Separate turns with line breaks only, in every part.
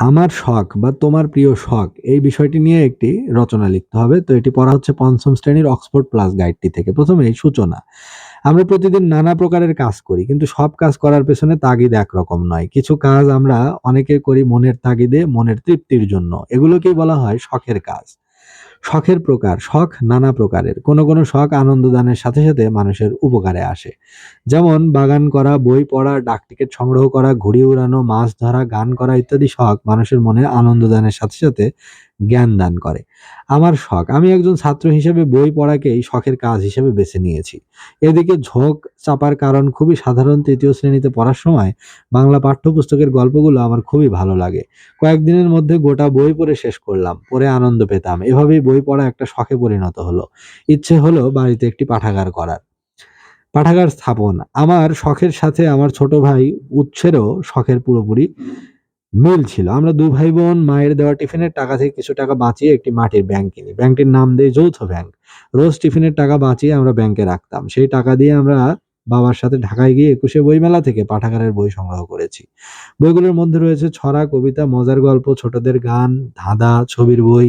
আমার শখ বা তোমার প্রিয় শখ, এই বিষয়টি নিয়ে একটি রচনা লিখতে হবে। তো এটি পড়া হচ্ছে পঞ্চম শ্রেণির অক্সফোর্ড প্লাস গাইডটি থেকে। প্রথমেই সূচনা। আমরা প্রতিদিন নানা প্রকারের কাজ করি, কিন্তু সব কাজ করার পেছনে তাগিদ একরকম নয়। কিছু কাজ আমরা অনেকে করি মনের তাগিদে, মনের তৃপ্তির জন্য। এগুলোকেই বলা হয় শখের কাজ। শখের প্রকার, শখ নানা প্রকারের। কোনো কোনো শখ আনন্দদানের সাথে সাথে মানুষের উপকারে আসে। যেমন বাগান করা, বই পড়া, ডাক টিকিট সংগ্রহ করা, ঘুড়ি উড়ানো, মাছ ধরা, গান করা ইত্যাদি শখ মানুষের মনে আনন্দদানের সাথে সাথে জ্ঞান দান করে। আমার শখ, আমি একজন ছাত্র হিসেবে বই পড়াকেই শখের কাজ হিসেবে বেছে নিয়েছি। এদিকে ঝোঁক চাপার কারণ খুবই সাধারণ তৃতীয় শ্রেণীতে পড়ার সময় বাংলা পাঠ্যপুস্তকের গল্পগুলো আমার খুবই ভালো লাগে। কয়েকদিনের মধ্যে গোটা বই পড়ে শেষ করলাম, পড়ে আনন্দ পেতাম। এভাবেই বই পড়া একটা শখে পরিণত হলো। ইচ্ছে হলো বাড়িতে একটি পাঠাগার করার। পাঠাগার স্থাপন। আমার শখের সাথে আমার ছোট ভাই উৎসেরও শখের পুরোপুরি মিল ছিল। আমরা দু ভাই বোন মায়ের দেওয়া টিফিনের টাকা থেকে কিছু টাকা বাঁচিয়ে একটি মাটির ব্যাংক কিনি। ব্যাংকটির নাম দেয় যৌথ ব্যাংক রোজ টিফিনের টাকা বাঁচিয়ে আমরা ব্যাংকে রাখতাম। সেই টাকা দিয়ে আমরা বাবার সাথে ঢাকায় গিয়ে একুশে বইমেলা থেকে পাঠাগারের বই সংগ্রহ করেছি। বইগুলোর মধ্যে রয়েছে ছড়া, কবিতা, মজার গল্প, ছোটদের গান, ধাঁধা, ছবির বই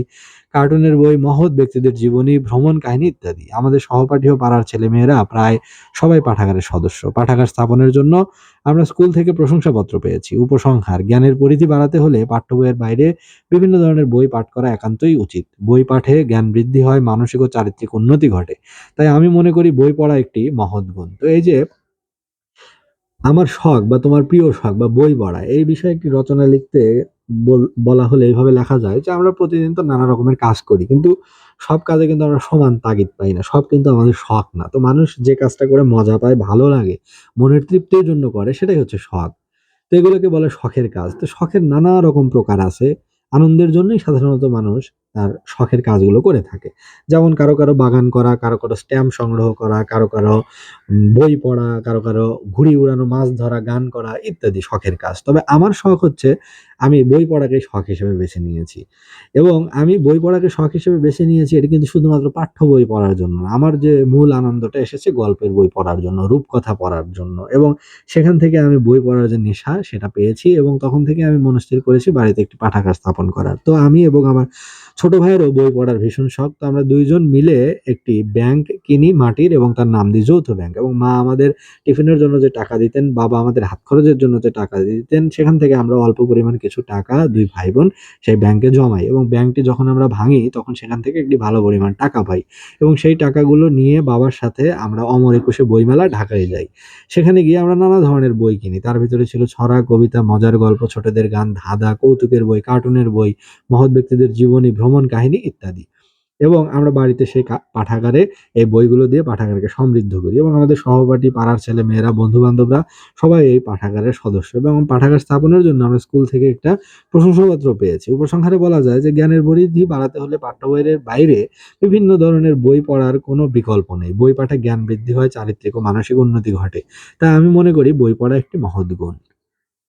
কার্টুনের বই, মহৎ ব্যক্তিদের জীবনী, ভ্রমণ কাহিনী ইত্যাদি। আমাদের সহপাঠী ও পাড়ার ছেলেমেয়েরা প্রায় সবাই পাঠাগারের সদস্য। পাঠাগার স্থাপনের জন্য আমরা স্কুল থেকে প্রশংসাপত্র পেয়েছি। উপসংহার, জ্ঞানের পরিধি বাড়াতে হলে পাঠ্য বইয়ের বাইরে বিভিন্ন ধরনের বই পাঠ করা একান্তই উচিত। বই পাঠে জ্ঞান বৃদ্ধি হয়, মানসিক ও চারিত্রিক উন্নতি ঘটে। তাই আমি মনে করি বই পড়া একটি মহৎ গুণ। তো এই যে আমার শখ বা তোমার প্রিয় শখ বা বই পড়া, এই বিষয়ে একটি রচনা লিখতে বল- হলে এইভাবে লেখা যায় যে আমরা প্রতিদিন তো নানা রকমের কাজ করি। কিন্তু সব কাজে কিন্তু আমরা সমান তাগিদ পাই না। সব কিন্তু আমাদের শখ না। তো মানুষ যে কাজটা করে মজা পায়, ভালো লাগে, মনের তৃপ্তির জন্য করে, সেটাই হচ্ছে শখ। তো এগুলোকে বলে শখের কাজ। তো শখের নানা রকম প্রকার আছে। আনন্দের জন্যই সাধারণত মানুষ তার শখের কাজগুলো করে থাকে। যেমন কারও কারও বাগান করা, কারও কারও স্ট্যাম্প সংগ্রহ করা, কারও কারও বই পড়া, কারও কারও ঘুড়ি উড়ানো, মাছ ধরা, গান করা ইত্যাদি শখের কাজ। তবে আমার শখ হচ্ছে আমি বই পড়াকে শখ হিসেবে বেছে নিয়েছি। এবং আমি বই পড়াকে শখ হিসেবে বেছে নিয়েছি এটা কিন্তু শুধুমাত্র পাঠ্য বই পড়ার জন্য আমার যে মূল আনন্দটা এসেছে গল্পের বই পড়ার জন্য, রূপকথা পড়ার জন্য। এবং সেখান থেকে আমি বই পড়ার যে নেশা, সেটা পেয়েছি এবং তখন থেকে আমি মনস্থির করেছি বাড়িতে একটি পাঠাগার স্থাপন করার। তো আমি এবং আমার ছোট ভাইয়েরও বই পড়ার ভীষণ শখ। তো আমরা দুইজন মিলে একটি ব্যাংক কিনি মাটির এবং তার নাম দিই যৌথ ব্যাংক। এবং মা আমাদের টিফিনের জন্য যে টাকা দিতেন, বাবা আমাদের হাত খরচের জন্য যে টাকা দিতেন, সেখান থেকে আমরা অল্প পরিমাণ কিছু টাকা, দুই ভাই বোন সেই ব্যাংকে জমাই। এবং ব্যাংকটি যখন আমরা ভাঙি, তখন সেখান থেকে একটি ভালো পরিমাণ টাকা পাই। এবং সেই টাকাগুলো নিয়ে বাবার সাথে আমরা অমর একুশে বইমেলা ঢাকায় যাই। সেখানে গিয়ে আমরা নানা ধরনের বই কিনি। তার ভিতরে ছিল ছড়া, কবিতা, মজার গল্প, ছোটদের গান, ধাঁধা, কৌতুকের বই, কার্টুনের বই, মহৎ ব্যক্তিদের জীবনী কাহিনী ইত্যাদি। এবং আমরা বাড়িতে সেই পাঠাগারে এই বইগুলো দিয়ে পাঠাগারকে সমৃদ্ধ করি এবং আমাদের সহপাঠী পাড়ার ছেলে মেয়েরা বন্ধু বান্ধবরা সবাই এই পাঠাগারের সদস্য এবং পাঠাগার স্থাপনের জন্য আমরা স্কুল থেকে একটা প্রশংসাপত্র পেয়েছি। উপসংহারে বলা যায় যে জ্ঞানের পরিধি বাড়াতে হলে পাঠ্য বইয়ের বাইরে বিভিন্ন ধরনের বই পড়ার কোনো বিকল্প নেই। বই পাঠে জ্ঞান বৃদ্ধি হয়, চারিত্রিক ও মানসিক উন্নতি ঘটে। তাই আমি মনে করি বই পড়া একটি মহৎ গুণ।